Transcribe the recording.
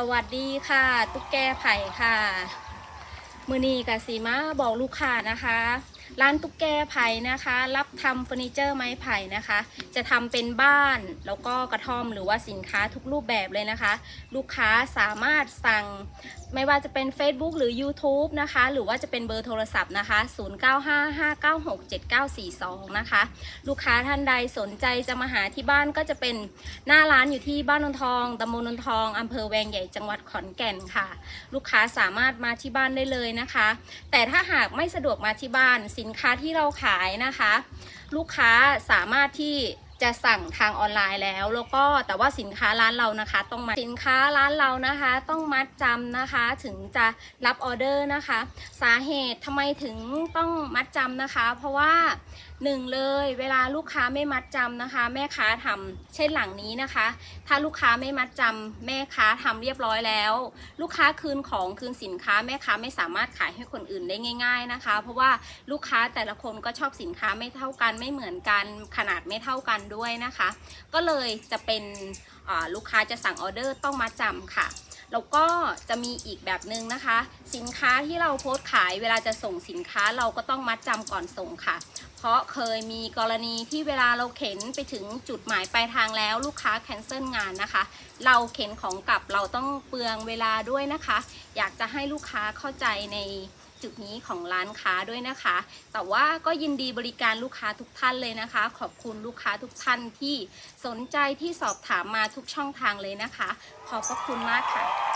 สวัสดีค่ะ ตุ๊กแกไผ่ค่ะ มือนีกับสีมาบอกลูกค้านะคะ ร้านตุ๊กแกไผ่นะคะ รับทำเฟอร์นิเจอร์ไม้ไผ่นะคะ จะทำเป็นบ้านแล้วก็กระท่อมหรือว่าสินค้าทุกรูปแบบเลยนะคะ ลูกค้าสามารถสั่ง ไม่ว่าจะเป็น Facebook หรือ YouTube นะคะ หรือว่าจะเป็นเบอร์โทรศัพท์นะคะ 0955967942 นะคะ ลูกค้าท่านใดสนใจจะมาหาที่บ้านก็จะเป็นหน้าร้านอยู่ที่บ้านนนทองตำบลนนทองอำเภอแวงใหญ่จังหวัดขอนแก่นค่ะ ลูกค้าสามารถมาที่บ้านได้เลยนะคะ แต่ถ้าหากไม่สะดวกมาที่บ้านสินค้าที่เราขายนะคะ ลูกค้าสามารถที่จะสั่งทางออนไลน์แล้ว แล้วก็แต่ว่าสินค้าร้านเรานะคะ ต้องมาสินค้าร้านเรานะคะ ต้องมัดจำนะคะ ถึงจะรับออเดอร์นะคะ สาเหตุทำไมถึงต้องมัดจำนะคะ เพราะว่าหนึ่งเลยเวลาลูกค้าไม่มัดจำนะคะ แม่ค้าทำเช่นหลังนี้นะคะ ถ้าลูกค้าไม่มัดจำแม่ค้าทำเรียบร้อยแล้ว ลูกค้าคืนของคืนสินค้า แม่ค้าไม่สามารถขายให้คนอื่นได้ง่าย ๆนะคะ เพราะว่าลูกค้าแต่ละคนก็ชอบสินค้าไม่เท่ากันไม่เหมือนกันขนาดไม่เท่ากันด้วยนะคะ ก็เลยจะเป็นลูกค้าจะสั่งออเดอร์ต้องมัดจำค่ะ แล้วก็จะมีอีกแบบหนึ่งนะคะ สินค้าที่เราโพสต์ขายเวลาจะส่งสินค้าเราก็ต้องมัดจำก่อนส่งค่ะ เพราะเคยมีกรณีที่เวลาเราเข็นไปถึงจุดหมายปลายทางแล้วลูกค้าแคนเซิลงานนะคะ เราเข็นของกลับเราต้องเปลืองเวลาด้วยนะคะ อยากจะให้ลูกค้าเข้าใจใน จุดนี้ของร้านค้าด้วยนะคะ แต่ว่าก็ยินดีบริการลูกค้าทุกท่านเลยนะคะ ขอบคุณลูกค้าทุกท่านที่สนใจที่สอบถามมาทุกช่องทางเลยนะคะ ขอบพระคุณมากค่ะ